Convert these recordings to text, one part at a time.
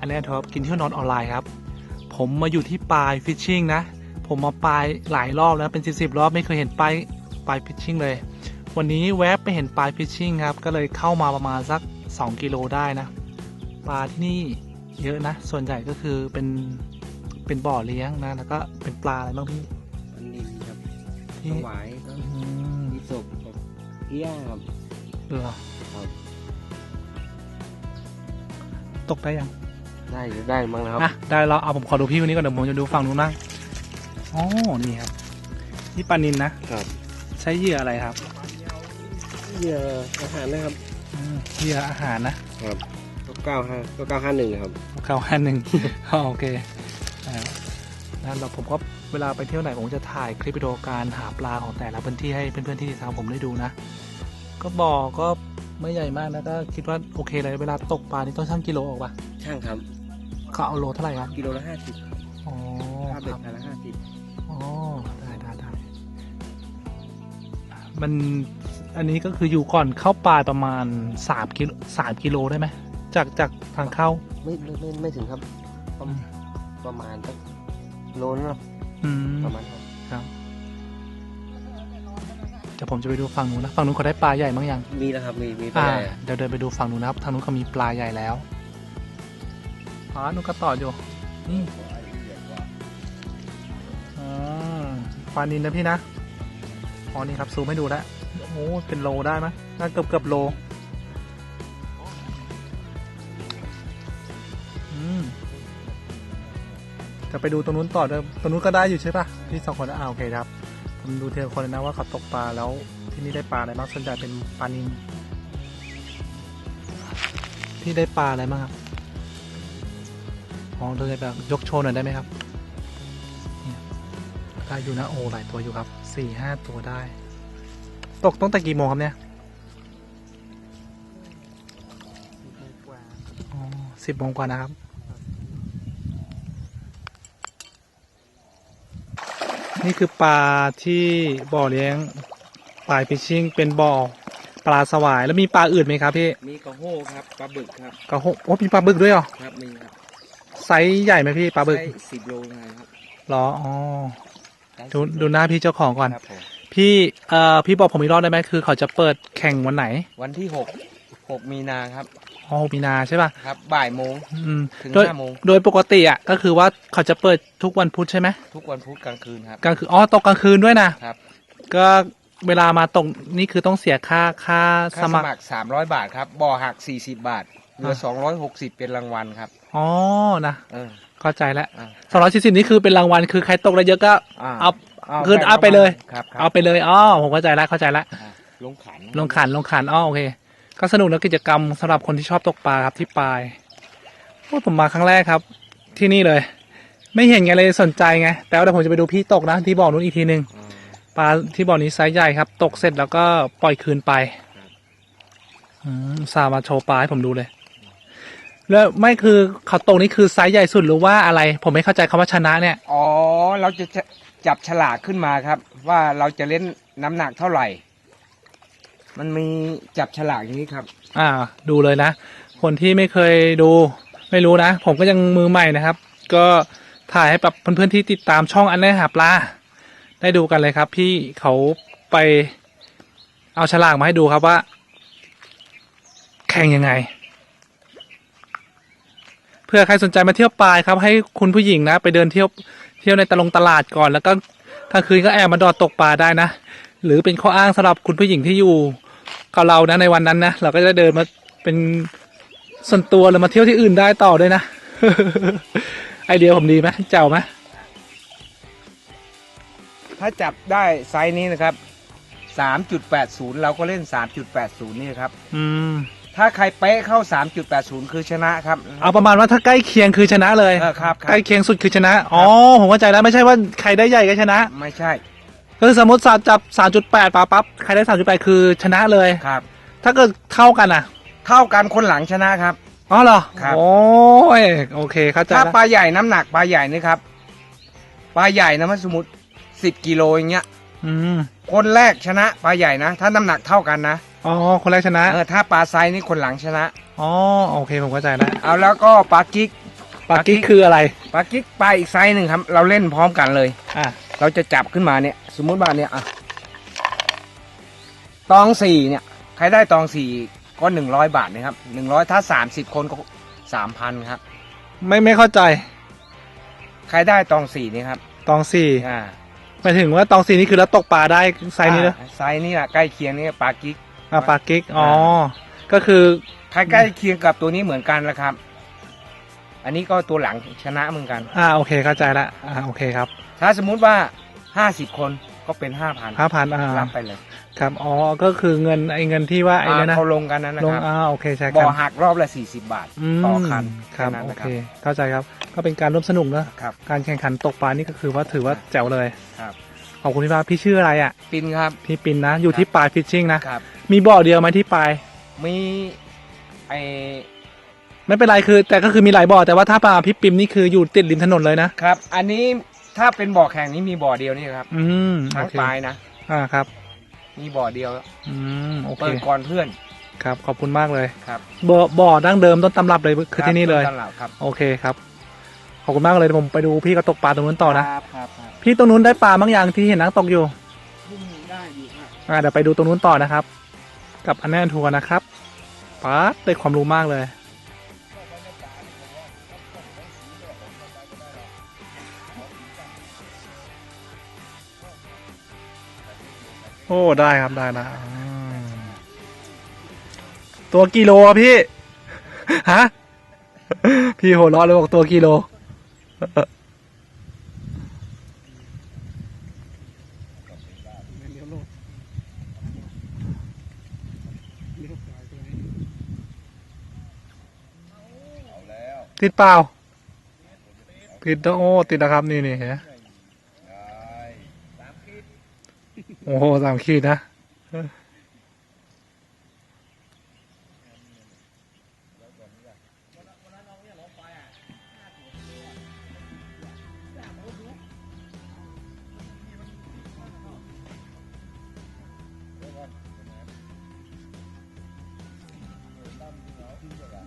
อันนี้ท็อปกินเที่ยวนอนออนไลน์ครับ ผมมาอยู่ที่ปลายฟิชชิ่งนะ ผมมาปลายหลายรอบแล้วเป็นสิบสิบรอบไม่เคยเห็นปลายปลายฟิชชิ่งเลย วันนี้แวบไปเห็นปลายฟิชชิ่งครับ ก็เลยเข้ามาประมาณสัก 2 กิโลได้นะ ปลาที่นี่เยอะนะ ส่วนใหญ่ก็คือเป็นเป็นบ่อเลี้ยงนะ แล้วก็เป็นปลาอะไรบ้างพี่มันนินครับที่ถวายก็อืมมีศพกับเพี้ยครับเหรอครับตกได้ยัง ได้อยู่ได้มั้งนะครับอะได้แล้วเอาผมขอดูพี่คนนี้ก่อนเดี๋ยวผมจะดูฝั่งนู้นบ้างอ๋อนี่ครับนี่ปลานินนะครับใช้เหยื่ออะไรครับเหยื่ออาหารนะครับอืมเหยื่ออาหารนะครับก็เก้าห้าก็เก้าห้าหนึ่งครับเก้าห้าหนึ่งโอเคอ่าแล้วเราผมก็เวลาไปเที่ยวไหนผมจะถ่ายคลิปวิดีโอการหาปลาของแต่ละพื้นที่ให้เพื่อนๆที่ติดตามผมได้ดูนะ ก็บ่อก็ไม่ใหญ่มากนะก็คิดว่าโอเคเลยเวลาตกปลานี่ต้องชั่งกิโลออกปะช่างครับ เขาเอาโลเท่าไหร่ครับ กิโลละห้าสิบอ๋อค่าคเบ็ดรับพันละห้าสิบอ๋อได้ได้ได้มันอันนี้ก็คืออยู่ก่อนเข้าปลายประมาณสามกิโลสามกิโลได้ไหมจากจากทางเข้า ไม่ไม่ไม่ไม่ถึงครับ ประมาณประมาณสักโลนึงเนอะอืมประมาณครับครับเดี๋ยวผมจะไปดูฝั่งนู้นนะฝั่งนู้นเขาได้ปลาใหญ่บ้างยัง มีแล้วครับมีมีปลาอ่าใหญ่อะเดี๋ยวเดินไปดูฝั่งนู้นนะครับทางนู้นเขามีปลาใหญ่แล้ว อ๋อนู้นก็ต่ออยู่ นี่อ่าปลานินนะพี่นะ อ๋อ นี่ครับซูมให้ดูแล้วโอ้เป็นโลได้ไหมน่าเกือบเกือบโล อืม จะไปดูตรงนู้นต่อเดิมตรงนู้นก็ได้อยู่ใช่ปะพี่สองคนอ่าโอเคครับ ผมดูเทละคนเลยนะว่าเขาตกปลาแล้วที่นี่ได้ปลาอะไรบ้างส่วนใหญ่เป็นปลานินพี่ได้ปลาอะไรบ้างครับ อ๋อเราจะแบบยกโชว์หน่อยได้ไหมครับเนี่ยได้อยู่นะโอ้หลายตัวอยู่ครับสี่ห้าตัวได้ ตกตั้งแต่กี่โมงครับเนี่ยอ๋อสิบโมงกว่านะครับนี่คือปลาที่บ่อเลี้ยงปลายฟิชชิ่งเป็นบ่อปลาสวายแล้วมีปลาอื่นไหมครับพี่ มีกระโฮครับปลาบึกครับกระโหโอ้มีปลาบึกด้วยเหรอ ครับมีครับ ไซส์ใหญ่ไหมพี่ปลาบึกได้สิบโลนะครับเหรออ๋อได้ดู10ดูหน้าพี่เจ้าของก่อนครับผมพี่เอ่อพี่บอกผมอีกรอบได้ไหมคือเขาจะเปิดแข่งวันไหน วันที่หกหกมีนาครับอ๋อมีนาใช่ป่ะครับบ่ายโมงอืมถึงโดยห้าโมงโดยปกติอะก็คือว่าเขาจะเปิดทุกวันพุธใช่ไหมทุกวันพุธกลางคืนครับกลางคืนอ๋อตกกลางคืนด้วยนะครับ ก็เวลามาตกนี่คือต้องเสียค่าค่าสค่าสมัครมัครสามร้อยบาทครับบ่อหักสี่สิบบาท เหลืออะสองร้อยหกสิบเป็นรางวัลครับอ๋อนะเออ เข้าใจแล้วอะสองร้อยสี่สิบนี่คือเป็นรางวัลคือใครตกได้เยอะก็อะเอาเอาขึ้นแบ่งอัพไปเลย ครับครับเอาไปเลยอ๋อผมเข้าใจแล้วเข้าใจแล้ว อะลงขันลงขันลงขันอ๋อโอเค ก็สนุกนะกิจกรรมสำหรับคนที่ชอบตกปลาครับที่ปลายโอ้ผมมาครั้งแรกครับ ที่นี่เลย ไม่เห็นไงเลยสนใจไง แต่ว่าเดี๋ยวผมจะไปดูพี่ตกนะ ที่บ่อนู้นอีกทีหนึ่งอ่าปลาที่บ่อนี้ไซส์ใหญ่ครับ ตกเสร็จแล้วก็ปล่อยคืนไปครับอืมสามาโชว์ปลาให้ผมดูเลย แล้วไม่คือเขาตกนี่คือไซส์ใหญ่สุดหรือว่าอะไร ผมไม่เข้าใจคำว่าชนะเนี่ย อ๋อ เราจะจะจับฉลากขึ้นมาครับ ว่าเราจะเล่นน้ำหนักเท่าไหร่ มันมีจับฉลากอย่างนี้ครับ อ่า ดูเลยนะ คนที่ไม่เคยดู ไม่รู้นะ ผมก็ยังมือใหม่นะครับ ก็ถ่ายให้แบบเพื่อนๆที่ติดตามช่องอันแน่หาปลา ได้ดูกันเลยครับ พี่เขาไปเอาฉลากมาให้ดูครับว่า แข่งยังไง เพื่อใครสนใจมาเที่ยวปลายครับ ให้คุณผู้หญิงนะ ไปเดินเที่ยวเที่ยวในตลงตลาดก่อน แล้วก็กลางคืนก็แอบมาดอดตกปลาได้นะ หรือเป็นข้ออ้างสำหรับคุณผู้หญิงที่อยู่กับเรานะในวันนั้นนะเราก็จะเดินมาเป็นส่วนตัวหรือมาเที่ยวที่อื่นได้ต่อด้วยนะไอเดียผมดีไหมเจ๋วไหมถ้าจับได้ไซส์นี้นะครับ 3.80 เราก็เล่น 3.80 นี่ครับ อืม ถ้าใครเป๊ะเข้า 3.80 คือชนะครับ เอาประมาณว่าถ้าใกล้เคียงคือชนะเลยเออครับคใกรัล้บเคียงสุดคือชนะอ๋อผมเข้าใจแล้วไม่ใช่ว่าใครได้ใหญ่ก็ชนะไม่ใช่คือสมมติสามจับสามจุดแปดปาปั๊บใครได้สามจุดแปดคือชนะเลย ครับ ถ้าเกิดเท่ากันอะเท่ากันคนหลังชนะครับ อ๋อเหรอครับ โอ้ยโอเคเข้าใจถ้าแล้วปลาใหญ่น้ำหนักปลาใหญ่นี่ครับปลาใหญ่นะมันสมมติ10กิโลอย่างเงี้ย อืมคนแรกชนะปลาใหญ่นะ ถ้าน้ำหนักเท่ากันนะ อ๋อคนแรกชนะเออถ้าปลาไซส์นี่คนหลังชนะ อ๋อโอเคผมเข้าใจแล้วเอาแล้วก็ปลากิ๊กปลากิ๊กคืออะไรปลากิ๊กปลาอีกไซส์หนึ่งครับ เราเล่นพร้อมกันเลย อะเราจะจับขึ้นมาเนี่ย สมมุติว่าเนี่ยอะตองสี่เนี่ยใครได้ตองสี่ก็หนึ่งร้อยบาทนะครับหนึ่งร้อยถ้าสามสิบคนก็สามพันครับ ไม่ไม่เข้าใจใครได้ตองสี่นี่ครับตองสี่อ่าหมายถึงว่าตองสี่นี่คือแล้วตกปลาได้ไซส์นี้เลยอ่าไซส์นี่แหละใกล้เคียงนี่ปลากิ๊ก อะปลากิ๊กอ๋ออ่ก็คือใครใกล้เคียงกับตัวนี้เหมือนกันนะครับ อันนี้ก็ตัวหลังชนะเหมือนกัน อ่าโอเคเข้าใจละอ่าโอเคครับ ถ้าสมมุติว่าห้าสิบคนก็เป็นห้าพันห้าพันอ่ารับไปเลย ครับอ๋อก็คือเงินไอ้เงินที่ว่าไอ้เนี่ยนะเขาลงกันนั้นนะลคงรับอ่าโอเคใช่คบ่รัอบหักรอบละสี่สิบบาทมต่อคันครับแนั้นโอนะเคเข้าใจครับก็เป็นการร่วมสนุกนะครับการแข่งขันตกปลานี่ก็คือว่าถือว่าแจ๋วเลยครับขอบคุณพี่มากพี่ชื่ออะไรอะ ปินครับ พี่ปินนะ อยู่ที่ปลายฟิชชิ่งนะครับ มีบ่อเดียวไหมที่ปลาย มีไอไม่เป็นไรคือ แต่ก็คือมีหลายบ่อแต่ว่าถ้าปลาพี่ปิมนี่คืออยู่ติดริมถนนเลยนะครับ อันนี้ถ้าเป็นบ่อแข่งนี้มีบ่อเดียวนี่ครับอืมโอทั้งเคปลายนะอ่าครับ มีบ่อเดียวอืมโอเคเปิดก่อนเพื่อนครับ ขอบคุณมากเลยครับบ่อบ่อดั้งเดิมต้นตำรับเลยคือที่นี่เลยตลาดครับโอเคครับขอบคุณมากเลยเดี๋ยวผมไปดูพี่ก็ตกปลาตรงนู้นต่อนะครับครับครับพี่ตรงนู้นได้ปลาบางอย่างที่เห็นนักตกอยู่ ได้อยู่ครับอ่าเดี๋ยวไปดูตรงนู้นต่อนะครับ กับอันแน่นทัวร์นะครับป๊าดได้ความรู้มากเลยโอ้ ได้ครับ ได้นะตัวกิโลอะพี่ ฮะ พี่โหร้อนเลยบอกตัวกิโล ติดเปล่า ติดแล้วโอ้ติดนะครับ นี่นี่เห็นโอ้โหสามขีดนะ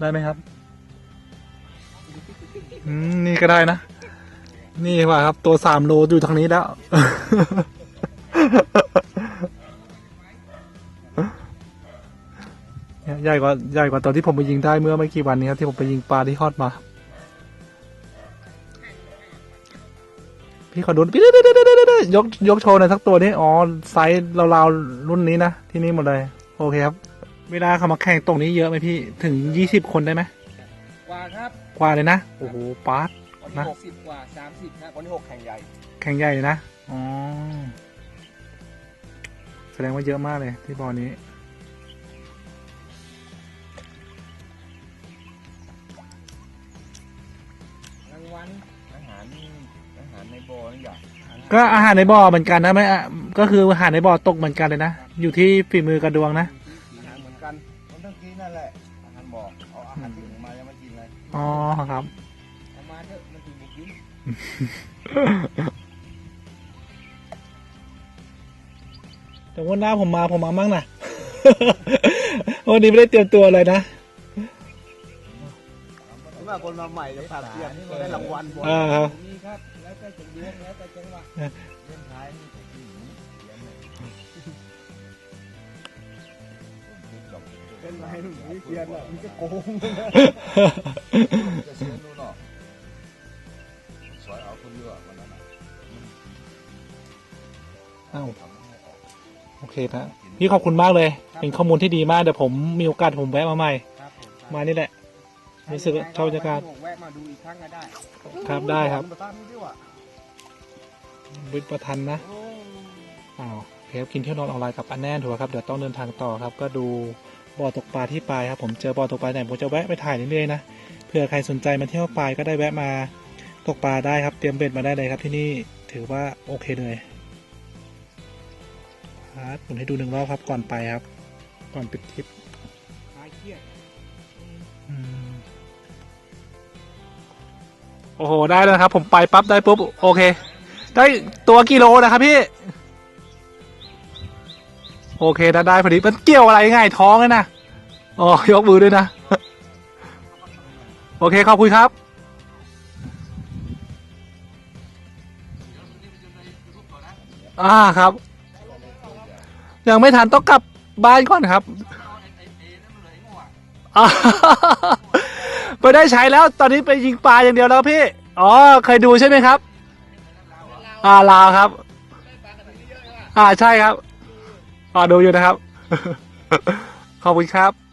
ได้ไหมครับ นี่ก็ได้นะ นี่ว่าครับ ตัวสามโลอยู่ทางนี้แล้ว ใหญ่กว่าใหญ่กว่าตอนที่ผมไปยิงได้เมื่อไม่กี่วันนี้ครับที่ผมไปยิงปลาที่ฮอดมา พี่ขอดูพี่เด้อเด้อเด้อเด้อเด้อยกยกโชว์หน่อยสักตัวนี้อ๋อไซส์ราวๆรุ่นนี้นะที่นี่หมดเลย โอเคครับ เวลาเขามาแข่งตรงนี้เยอะไหมพี่ถึงยี่สิบคนได้ไหมกว่าครับ กว่าเลยนะ โอ้โหปาร์ตวันนะ ที่หกสิบกว่าสามสิบครับวันที่หกแข่งใหญ่แข่งใหญ่เลยนะ อ๋อ แสดงว่าเยอะมากเลยที่บอลนี้ รางวัลอาหารอาหารในบ่อนี่อย่างก็อาหารในบ่อเหมือนกันนะไม่อะก็คืออาหารในบ่อตกเหมือนกันเลยนะ อยู่ที่ฝีมือกระดวงนะ อาหารเหมือนกันมันต้องกินนั่นแหละอาหารบอกเอาอาหารที่อื่นมายังไม่กินเลย อ๋อครับ เอามาเถอะมันถึงบุกยิงแต่วันหน้าผมมาผมมามั่งนะ วันนี้ไม่ได้เตรียมตัวเลยนะว่าคนมาใหม่จะผ่านเทียนนี่ก็ได้รางวัลบอลอ่าครับ นี่ครับ แล้วแต่จังหวะแล้วแต่จังหวะ เป็นไรหนูไม่เพียนหรอกมันจะโกงจะเสียงดูเนาะสวยเอาคนเยอะวันนั้นน่ะอ้าวทำให้ออกโอเคนะพี่ขอบคุณมากเลย เป็นข้อมูลที่ดีมากเดี๋ยวผมมีโอกาสผมแวะมาใหม่ครับผมมานี่แหละ รู้สึกว่าชอบบรรยากาศแวะมาดูอีกครั้งก็ได้ ครับได้ครับมาตามนี่ดีกว่าวิทย์ประทันนะอ้าวโอเคครับกินเที่ยวนอนออนไลน์กับอันแน่นถูกครับเดี๋ยวต้องเดินทางต่อครับ ก็ดู บ่อตกปลาที่ปลายครับผมเจอบ่อตกปลาไหนผมจะแวะไปถ่ายเรื่อยๆนะเผื่อใครสนใจมาเที่ยวปลายก็ได้แวะมาตกปลาได้ครับเตรียมเบ็ดมาได้เลยครับที่นี่ถือว่าโอเคเลยครับผมให้ดูหนึ่งรอบครับก่อนไปครับ ก่อนปิดทริปคลายเครียดอืมโอ้โห ได้แล้วนะครับ ผมไปปั๊บได้ปุ๊บ โอเค ได้ตัวกิโลนะครับพี่ โอเคถ้าได้พอดีมันเกี่ยวอะไรง่ายท้องเลยนะอ๋อยกมือด้วยนะ โอเคขอบคุณครับอ่าครับ ยังไม่ทันต้องกลับบ้านก่อนครับไปได้ใช้แล้วตอนนี้ไปยิงปลาอย่างเดียวแล้วพี่อ๋อเคยดูใช่ไหมครับ อ่าลาวครับ อ่าใช่ครับ อ่าดูอยู่นะครับ ขอบคุณครับ